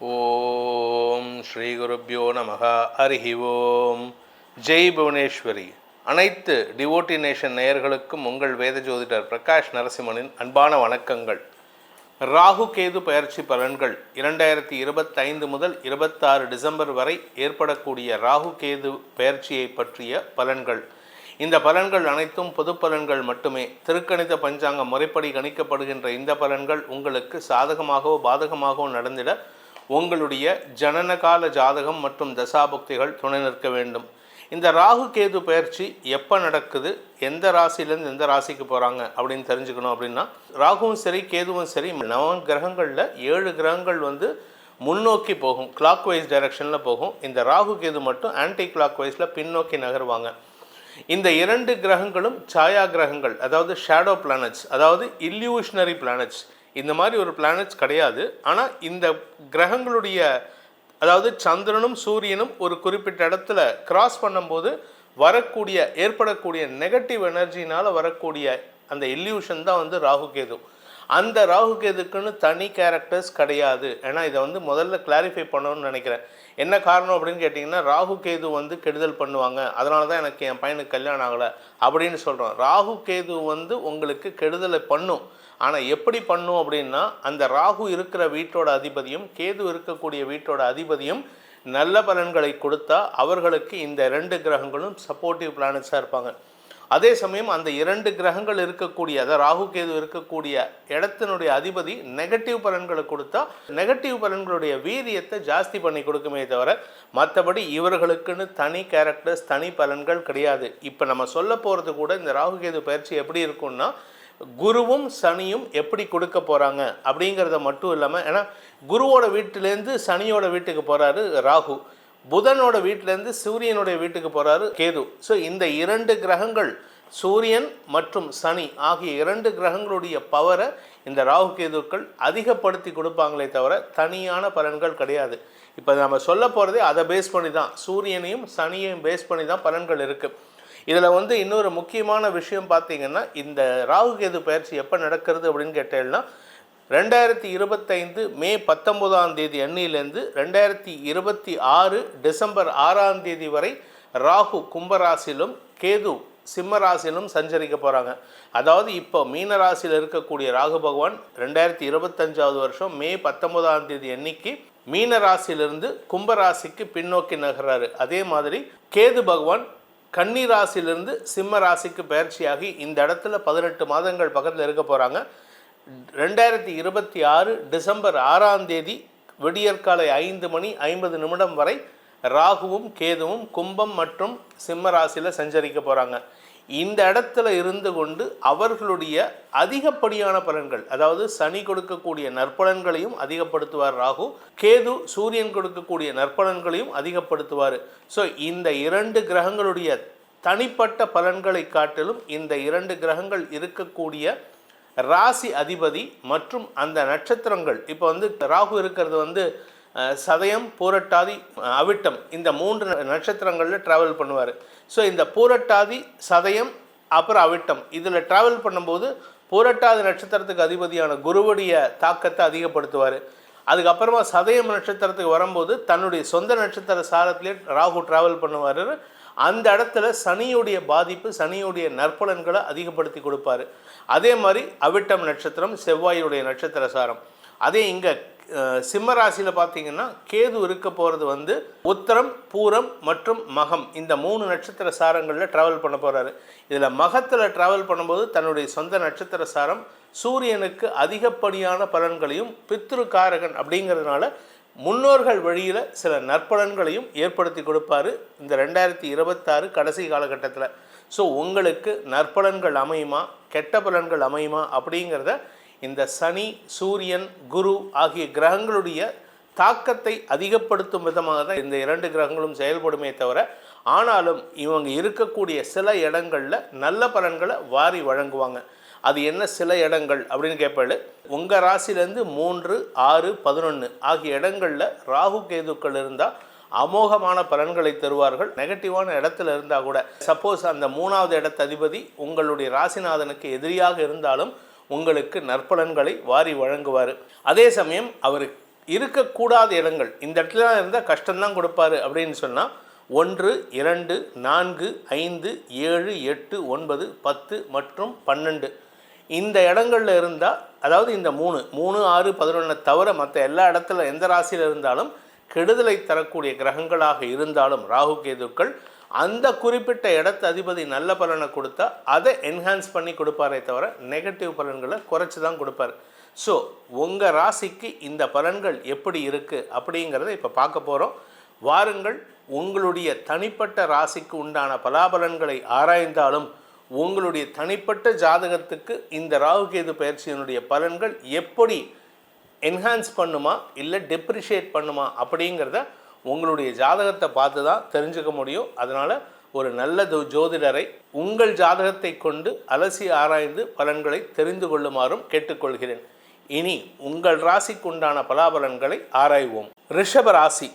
ஓம் ஸ்ரீ குருப்பியோ நமக. அரிஹி ஓம். ஜெய் புவனேஸ்வரி. அனைத்து டிவோட்டி நேஷன் நேயர்களுக்கும் உங்கள் வேத ஜோதிடர் பிரகாஷ் நரசிம்மனின் அன்பான வணக்கங்கள். ராகு கேது பயிற்சி பலன்கள் இரண்டாயிரத்தி இருபத்தைந்து முதல் இருபத்தாறு டிசம்பர் வரை ஏற்படக்கூடிய ராகு கேது பயிற்சியை பற்றிய பலன்கள். இந்த பலன்கள் அனைத்தும் பொது பலன்கள் மட்டுமே. திருக்கணித பஞ்சாங்க முறைப்படி கணிக்கப்படுகின்ற இந்த பலன்கள் உங்களுக்கு சாதகமாகவோ பாதகமாகவோ நடந்திட உங்களுடைய ஜனனகால ஜாதகம் மற்றும் தசாபக்திகள் துணை நிற்க வேண்டும். இந்த ராகு கேது பயிற்சி எப்போ நடக்குது? எந்த ராசியிலேருந்து எந்த ராசிக்கு போகிறாங்க அப்படின்னு தெரிஞ்சுக்கணும் அப்படின்னா ராகுவும் சரி கேதுவும் சரி நவ கிரகங்களில் ஏழு கிரகங்கள் வந்து முன்னோக்கி போகும். கிளாக் வைஸ் டைரக்ஷனில் போகும். இந்த ராகு கேது மட்டும் ஆன்டி கிளாக் வைஸில் பின்னோக்கி நகருவாங்க. இந்த இரண்டு கிரகங்களும் சாயா கிரகங்கள் அதாவது ஷேடோ பிளானட்ஸ் அதாவது இல்யூஷனரி பிளானட்ஸ் இந்த மாதிரி ஒரு பிளானட்ஸ் கிடையாது. ஆனால் இந்த கிரகங்களுடைய அதாவது சந்திரனும் சூரியனும் ஒரு குறிப்பிட்ட இடத்துல கிராஸ் பண்ணும்போது வரக்கூடிய ஏற்படக்கூடிய நெகட்டிவ் எனர்ஜினால் வரக்கூடிய அந்த இல்யூஷன் தான் வந்து ராகு கேது. அந்த ராகு கேதுக்குன்னு தனி கேரக்டர்ஸ் கிடையாது. ஏன்னா இதை வந்து முதல்ல கிளாரிஃபை பண்ணணும்னு நினைக்கிறேன். என்ன காரணம் அப்படின்னு கேட்டிங்கன்னா ராகு கேது வந்து கெடுதல் பண்ணுவாங்க. அதனால தான் எனக்கு என் பையனுக்கு கல்யாணம் ஆகலை அப்படின்னு சொல்கிறோம் ராகு கேது வந்து உங்களுக்கு கெடுதலை பண்ணும். ஆனால் எப்படி பண்ணும் அப்படின்னா அந்த ராகு இருக்கிற வீட்டோட அதிபதியும் கேது இருக்கக்கூடிய வீட்டோட அதிபதியும் நல்ல பலன்களை கொடுத்தா அவர்களுக்கு இந்த ரெண்டு கிரகங்களும் சப்போர்ட்டிவ் பிளானட்ஸாக இருப்பாங்க. அதே சமயம் அந்த இரண்டு கிரகங்கள் இருக்கக்கூடிய அதாவது ராகு கேது இருக்கக்கூடிய இடத்தினுடைய அதிபதி நெகட்டிவ் பலன்களை கொடுத்தா நெகட்டிவ் பலன்களுடைய வீரியத்தை ஜாஸ்தி பண்ணி கொடுக்குமே தவிர மற்றபடி இவர்களுக்குன்னு தனி கேரக்டர்ஸ் தனி பலன்கள் கிடையாது. இப்போ நம்ம சொல்ல போகிறது கூட இந்த ராகு கேது பயிற்சி எப்படி இருக்கும்னா குருவும் சனியும் எப்படி கொடுக்க போகிறாங்க அப்படிங்கிறத மட்டும் இல்லாமல் ஏன்னா குருவோட வீட்டிலேருந்து சனியோட வீட்டுக்கு போகிறாரு ராகு. புதனோட வீட்டிலேருந்து சூரியனுடைய வீட்டுக்கு போகிறாரு கேது. ஸோ இந்த இரண்டு கிரகங்கள் சூரியன் மற்றும் சனி ஆகிய இரண்டு கிரகங்களுடைய பவரை இந்த ராகு கேதுக்கள் அதிகப்படுத்தி கொடுப்பாங்களே தவிர தனியான பலன்கள் கிடையாது. இப்போ நம்ம சொல்ல போகிறதே அதை பேஸ் பண்ணி தான் சூரியனையும் சனியையும் பேஸ் பண்ணி தான் பலன்கள் இருக்குது இதில் வந்து இன்னொரு முக்கியமான விஷயம் பார்த்தீங்கன்னா இந்த ராகு கேது பயிற்சி எப்போ நடக்கிறது அப்படின்னு கேட்டேன்னா ரெண்டாயிரத்தி இருபத்தைந்து மே பத்தொம்போதாம் தேதி அன்னியிலேருந்து ரெண்டாயிரத்தி இருபத்தி ஆறு டிசம்பர் ஆறாம் தேதி வரை ராகு கும்பராசிலும் கேது சிம்ம ராசியிலும் சஞ்சரிக்க போகிறாங்க அதாவது இப்போ மீன ராசியில் இருக்கக்கூடிய ராகு பகவான் ரெண்டாயிரத்தி இருபத்தஞ்சாவது வருஷம் மே பத்தொன்பதாம் தேதி அன்னைக்கு மீன ராசியிலிருந்து கும்பராசிக்கு பின்னோக்கி நகர்றாரு. அதே மாதிரி கேது பகவான் கன்னி ராசியிலிருந்து சிம்ம ராசிக்கு பயிற்சியாகி இந்த இடத்துல பதினெட்டு மாதங்கள் பக்கத்தில் இருக்க போகிறாங்க ரெண்டாயிரத்தி இருபத்தி ஆறு டிசம்பர் ஆறாம் தேதி விடியற்காலை ஐந்து மணி ஐம்பது நிமிடம் வரை ராகுவும் கேதுவும் கும்பம் மற்றும் சிம்ம ராசியில் சஞ்சரிக்க போகிறாங்க இந்த இடத்துல இருந்து கொண்டு அவர்களுடைய அதிகப்படியான பலன்கள் அதாவது சனி கொடுக்கக்கூடிய நற்பலன்களையும் அதிகப்படுத்துவார் ராகு கேது சூரியன் கொடுக்கக்கூடிய நற்பலன்களையும் அதிகப்படுத்துவார். ஸோ இந்த இரண்டு கிரகங்களுடைய தனிப்பட்ட பலன்களை காட்டிலும் இந்த இரண்டு கிரகங்கள் இருக்கக்கூடிய ராசி அதிபதி மற்றும் அந்த நட்சத்திரங்கள். இப்போ வந்து ராகு இருக்கிறது வந்து சதயம் பூரட்டாதி அவிட்டம். இந்த மூன்று ந- நட்சத்திரங்களில் ட்ராவல் பண்ணுவார். ஸோ இந்த பூரட்டாதி சதயம் அப்புறம் அவிட்டம். இதில் ட்ராவல் பண்ணும்போது பூரட்டாதி நட்சத்திரத்துக்கு அதிபதியான குருவுடைய தாக்கத்தை அதிகப்படுத்துவார். அதுக்கப்புறமா சதயம் நட்சத்திரத்துக்கு வரும்போது தன்னுடைய சொந்த நட்சத்திர சாரத்திலே ராகு ட்ராவல் பண்ணுவார். அந்த இடத்துல சனியுடைய பாதிப்பு சனியுடைய நற்பலன்களை அதிகப்படுத்தி கொடுப்பாரு. அதே மாதிரி அவிட்டம் நட்சத்திரம் செவ்வாயுடைய நட்சத்திர சாரம். அதே இங்கே சிம்ம ராசியில் பார்த்தீங்கன்னா கேது இருக்க போகிறது வந்து உத்தரம் பூரம் மற்றும் மகம். இந்த மூணு நட்சத்திர சாரங்களில் ட்ராவல் பண்ண போகிறாரு இதில் மகத்தில் ட்ராவல் பண்ணும்போது தன்னுடைய சொந்த நட்சத்திர சாரம் சூரியனுக்கு அதிகப்படியான பலன்களையும் பித்ரு காரகன் அப்படிங்கிறதுனால முன்னோர்கள் வழியில் சில நற்பலன்களையும் ஏற்படுத்தி கொடுப்பாரு இந்த ரெண்டாயிரத்தி இருபத்தாறு கடைசி காலகட்டத்தில். ஸோ உங்களுக்கு நற்பலன்கள் அமையுமா? கெட்ட பலன்கள் அமையுமா? அப்படிங்கிறத இந்த சனி சூரியன் குரு ஆகிய கிரகங்களுடைய தாக்கத்தை அதிகப்படுத்தும் விதமாக தான் இந்த இரண்டு கிரகங்களும் செயல்படுமே தவிர ஆனாலும் இவங்க இருக்கக்கூடிய சில இடங்களில் நல்ல பலன்களை வாரி வழங்குவாங்க. அது என்ன சில இடங்கள் அப்படின்னு கேட்பாள். உங்கள் ராசிலேருந்து மூன்று ஆறு பதினொன்று ஆகிய இடங்களில் ராகு கேதுக்கள் இருந்தால் அமோகமான பலன்களை தருவார்கள். நெகட்டிவான இடத்துல இருந்தால் கூட சப்போஸ் அந்த மூணாவது இடத்த அதிபதி உங்களுடைய ராசிநாதனுக்கு எதிரியாக இருந்தாலும் உங்களுக்கு நற்பலன்களை வாரி வழங்குவார். அதே சமயம் அவர் இருக்கக்கூடாத இடங்கள் இந்த இடத்துல இருந்தால் கஷ்டம்தான் கொடுப்பாரு அப்படின்னு சொன்னால் ஒன்று இரண்டு நான்கு ஐந்து ஏழு எட்டு ஒன்பது பத்து மற்றும் பன்னெண்டு இந்த இடங்களில் இருந்தால் அதாவது இந்த மூணு மூணு ஆறு பதினொன்றை தவிர மற்ற எல்லா இடத்துல எந்த ராசியில் இருந்தாலும் கெடுதலை தரக்கூடிய கிரகங்களாக இருந்தாலும் ராகு கேதுக்கள் அந்த குறிப்பிட்ட இடத்து அதிபதி நல்ல பலனை கொடுத்தா அதை என்ஹான்ஸ் பண்ணி கொடுப்பாரே தவிர நெகட்டிவ் பலன்களை குறைச்சி தான் கொடுப்பார். ஸோ உங்கள் ராசிக்கு இந்த பலன்கள் எப்படி இருக்குது அப்படிங்கிறத இப்போ பார்க்க போகிறோம் வாருங்கள் உங்களுடைய தனிப்பட்ட ராசிக்கு உண்டான பலாபலன்களை ஆராய்ந்தாலும் உங்களுடைய தனிப்பட்ட ஜாதகத்துக்கு இந்த ராகுகேது பயிற்சியினுடைய பலன்கள் எப்படி என்ஹான்ஸ் பண்ணுமா இல்லை டெப்ரிஷியேட் பண்ணுமா அப்படிங்கிறத உங்களுடைய ஜாதகத்தை பார்த்து தான் தெரிஞ்சுக்க முடியும். அதனால் ஒரு நல்ல ஜோதிடரை உங்கள் ஜாதகத்தை கொண்டு அலசி ஆராய்ந்து பலன்களை தெரிந்து கொள்ளுமாறும் கேட்டுக்கொள்கிறேன். இனி உங்கள் ராசிக்குண்டான பலாபலன்களை ஆராய்வோம். ரிஷப ராசி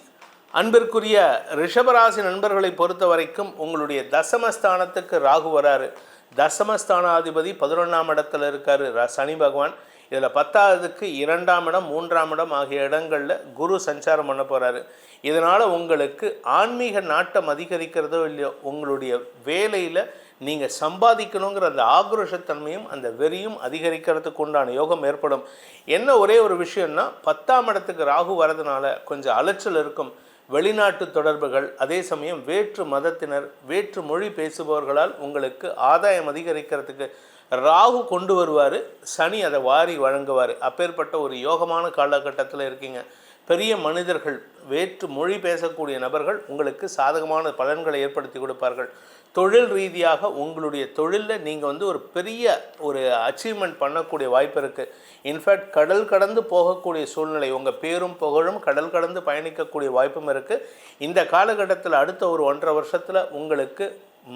அன்பிற்குரிய ரிஷபராசி நண்பர்களை பொறுத்த வரைக்கும் உங்களுடைய தசமஸ்தானத்துக்கு ராகு வராரு. தசமஸ்தானாதிபதி பதினொன்றாம் இடத்துல இருக்கார் ர- சனி பகவான். இதில் பத்தாவதுக்கு இரண்டாம் இடம் மூன்றாம் இடம் ஆகிய இடங்களில் குரு சஞ்சாரம் பண்ண போகிறாரு இதனால் உங்களுக்கு ஆன்மீக நாட்டம் அதிகரிக்கிறதோ இல்லையோ உங்களுடைய வேலையில் நீங்கள் சம்பாதிக்கணுங்கிற அந்த ஆக்ரோஷத்தன்மையும் அந்த வெறியும் அதிகரிக்கிறதுக்கு உண்டான யோகம் ஏற்படும். என்ன ஒரே ஒரு விஷயம்னா பத்தாம் இடத்துக்கு ராகு வரதுனால கொஞ்சம் அலைச்சல் இருக்கும். வெளிநாட்டு தொடர்புகள் அதே சமயம் வேற்று மதத்தினர் வேற்று மொழி பேசுபவர்களால் உங்களுக்கு ஆதாயம் அதிகரிக்கிறதுக்கு ராகு கொண்டு வருவார் சனி அதை வாரி வழங்குவார். அப்பேற்பட்ட ஒரு யோகமான காலகட்டத்தில் இருக்கீங்க. பெரிய மனிதர்கள் வேற்று மொழி பேசக்கூடிய நபர்கள் உங்களுக்கு சாதகமான பலன்களை ஏற்படுத்தி கொடுப்பார்கள். தொழில் ரீதியாக உங்களுடைய தொழிலில் நீங்கள் வந்து ஒரு பெரிய ஒரு அச்சீவ்மெண்ட் பண்ணக்கூடிய வாய்ப்பு இருக்குது இன்ஃபேக்ட் கடல் கடந்து போகக்கூடிய சூழ்நிலை உங்கள் பேரும் புகழும் கடல் கடந்து பயணிக்கக்கூடிய வாய்ப்பும் இருக்குது இந்த காலகட்டத்தில் அடுத்த ஒரு ஒன்றரை வருஷத்தில் உங்களுக்கு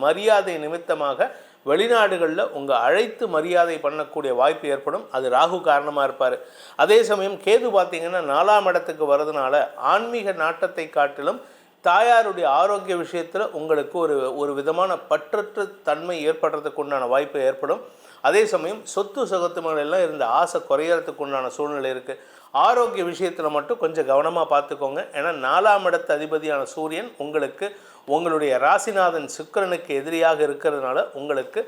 மரியாதை நிமித்தமாக வெளிநாடுகளில் உங்கள் அழைத்து மரியாதை பண்ணக்கூடிய வாய்ப்பு ஏற்படும். அது ராகு காரணமாக இருப்பார். அதே சமயம் கேது பார்த்தீங்கன்னா நாலாம் இடத்துக்கு வர்றதுனால ஆன்மீக நாட்டத்தை காட்டிலும் தாயாருடைய ஆரோக்கிய விஷயத்தில் உங்களுக்கு ஒரு ஒரு விதமான பற்றற்ற தன்மை ஏற்படுறதுக்கு உண்டான வாய்ப்பு ஏற்படும். அதே சமயம் சொத்து சொகத்து மேல எல்லாம் இருந்த ஆசை குறையறதுக்கு உண்டான சூழ்நிலை இருக்குது ஆரோக்கிய விஷயத்தில் மட்டும் கொஞ்சம் கவனமாக பார்த்துக்கோங்க ஏன்னா நாலாம் இடத்து அதிபதியான சூரியன் உங்களுக்கு உங்களுடைய ராசிநாதன் சுக்கிரனுக்கு எதிரியாக இருக்கிறதுனால உங்களுக்கு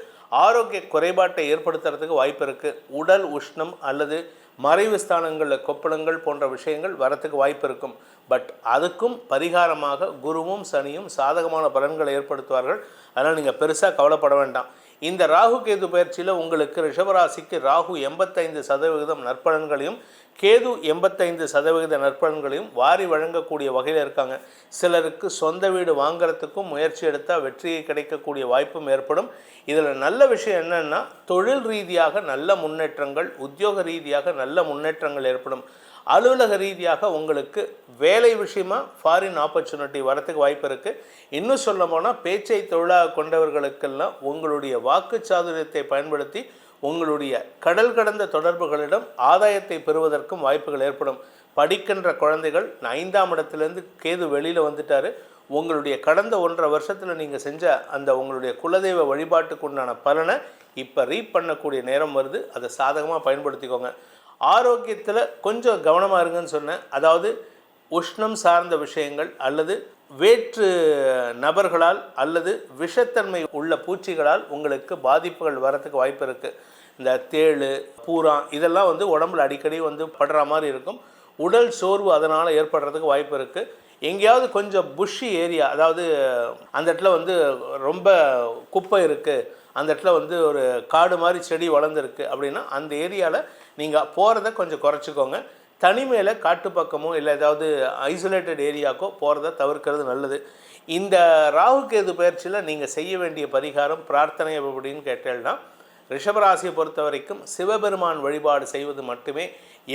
ஆரோக்கிய குறைபாட்டை ஏற்படுத்துறதுக்கு வாய்ப்பு இருக்குது உடல் உஷ்ணம் அல்லது மறைவு ஸ்தானங்களில் கொப்பளங்கள் போன்ற விஷயங்கள் வரத்துக்கு வாய்ப்பு இருக்கும். பட் அதுக்கும் பரிகாரமாக குருவும் சனியும் சாதகமான பலன்களை ஏற்படுத்துவார்கள். அதனால் நீங்கள் பெருசாக கவலைப்பட வேண்டாம். இந்த ராகு கேது பயிற்சியில் உங்களுக்கு ரிஷபராசிக்கு ராகு எண்பத்தைந்து சதவிகிதம் நற்பலன்களையும் கேது எண்பத்தைந்து சதவிகித நற்பலன்களையும் வாரி வழங்கக்கூடிய வகையில் இருக்காங்க. சிலருக்கு சொந்த வீடு வாங்குறதுக்கும் முயற்சி எடுத்தால் வெற்றியை கிடைக்கக்கூடிய வாய்ப்பும் ஏற்படும். இதில் நல்ல விஷயம் என்னென்னா தொழில் ரீதியாக நல்ல முன்னேற்றங்கள் உத்தியோக ரீதியாக நல்ல முன்னேற்றங்கள் ஏற்படும். அலுவலக ரீதியாக உங்களுக்கு வேலை விஷயமா ஃபாரின் ஆப்பர்ச்சுனிட்டி வரத்துக்கு வாய்ப்பு இருக்குது இன்னும் சொல்ல போனால் பேச்சை தொழிலாக கொண்டவர்களுக்கெல்லாம் உங்களுடைய வாக்குச்சாதுரியத்தை பயன்படுத்தி உங்களுடைய கடல் கடந்த தொடர்புகளிடம் ஆதாயத்தை பெறுவதற்கும் வாய்ப்புகள் ஏற்படும். படிக்கின்ற குழந்தைகள் ஐந்தாம் இடத்துலேருந்து கேது வெளியில் வந்துட்டார். உங்களுடைய கடந்த ஒன்றரை வருஷத்தில் நீங்கள் செஞ்ச அந்த உங்களுடைய குலதெய்வ வழிபாட்டுக்கு உண்டான பலனை இப்போ ரீப் பண்ணக்கூடிய நேரம் வருது. அதை சாதகமாக பயன்படுத்திக்கோங்க. ஆரோக்கியத்தில் கொஞ்சம் கவனமாக இருங்கன்னு சொன்னேன். அதாவது உஷ்ணம் சார்ந்த விஷயங்கள் அல்லது வேற்று நபர்களால் அல்லது விஷத்தன்மை உள்ள பூச்சிகளால் உங்களுக்கு பாதிப்புகள் வரத்துக்கு வாய்ப்பு இருக்குது இந்த தேள் பூரா இதெல்லாம் வந்து உடம்புல அடிக்கடி வந்து படுற மாதிரி இருக்கும். உடல் சோர்வு அதனால் ஏற்படுறதுக்கு வாய்ப்பு இருக்குது எங்கேயாவது கொஞ்சம் புஷ்ஷி ஏரியா அதாவது அந்த இடத்துல வந்து ரொம்ப குப்பை இருக்குது அந்த இடத்துல வந்து ஒரு காடு மாதிரி செடி வளர்ந்துருக்கு அப்படின்னா அந்த ஏரியாவில் நீங்கள் போகிறத கொஞ்சம் குறைச்சிக்கோங்க. தனிமையில் காட்டு பக்கமோ இல்லை ஏதாவது ஐசோலேட்டட் ஏரியாக்கோ போகிறத தவிர்க்கிறது நல்லது. இந்த ராகு கேது பயிற்சியில் நீங்கள் செய்ய வேண்டிய பரிகாரம் பிரார்த்தனை அப்படின்னு கேட்டேன்னா ரிஷபராசியை பொறுத்த வரைக்கும் சிவபெருமான் வழிபாடு செய்வது மட்டுமே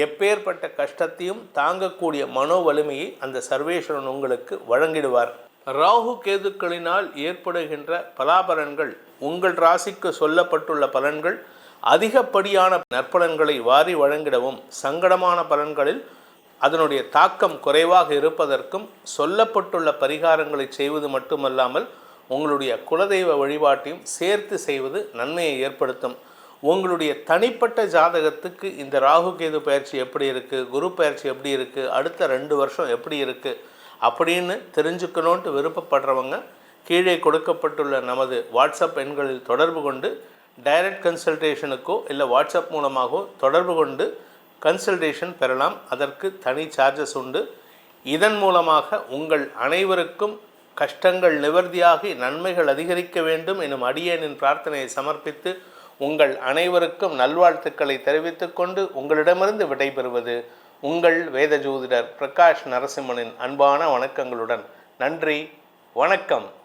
எப்பேற்பட்ட கஷ்டத்தையும் தாங்கக்கூடிய மனோ வலிமையை அந்த சர்வேஸ்வரன் உங்களுக்கு வழங்கிடுவார். ராகு கேதுக்களினால் ஏற்படுகின்ற பலாபலன்கள் உங்கள் ராசிக்கு சொல்லப்பட்டுள்ள பலன்கள் அதிகப்படியான நற்பலன்களை வாரி வழங்கிடவும் சங்கடமான பலன்களில் அதனுடைய தாக்கம் குறைவாக இருப்பதற்கும் சொல்லப்பட்டுள்ள பரிகாரங்களை செய்வது மட்டுமல்லாமல் உங்களுடைய குலதெய்வ வழிபாட்டையும் சேர்த்து செய்வது நன்மையை ஏற்படுத்தும். உங்களுடைய தனிப்பட்ட ஜாதகத்துக்கு இந்த ராகு கேது பயிற்சி எப்படி இருக்குது குரு பயிற்சி எப்படி இருக்குது அடுத்த ரெண்டு வருஷம் எப்படி இருக்குது அப்படின்னு தெரிஞ்சுக்கணுன்ட்டு விருப்பப்படுறவங்க கீழே கொடுக்கப்பட்டுள்ள நமது வாட்ஸ்அப் எண்களில் தொடர்பு கொண்டு டைரக்ட் கன்சல்டேஷனுக்கோ இல்லை வாட்ஸ்அப் மூலமாகவோ தொடர்பு கொண்டு கன்சல்டேஷன் பெறலாம். அதற்கு தனி சார்ஜஸ் உண்டு. இதன் மூலமாக உங்கள் அனைவருக்கும் கஷ்டங்கள் நிவர்த்தியாகி நன்மைகள் அதிகரிக்க வேண்டும் எனும் அடியேனின் பிரார்த்தனையை சமர்ப்பித்து உங்கள் அனைவருக்கும் நல்வாழ்த்துக்களை தெரிவித்துக் கொண்டு உங்களிடமிருந்து விடைபெறுவது உங்கள் வேத ஜோதிடர் பிரகாஷ் நரசிம்மனின் அன்பான வணக்கங்களுடன். நன்றி. வணக்கம்.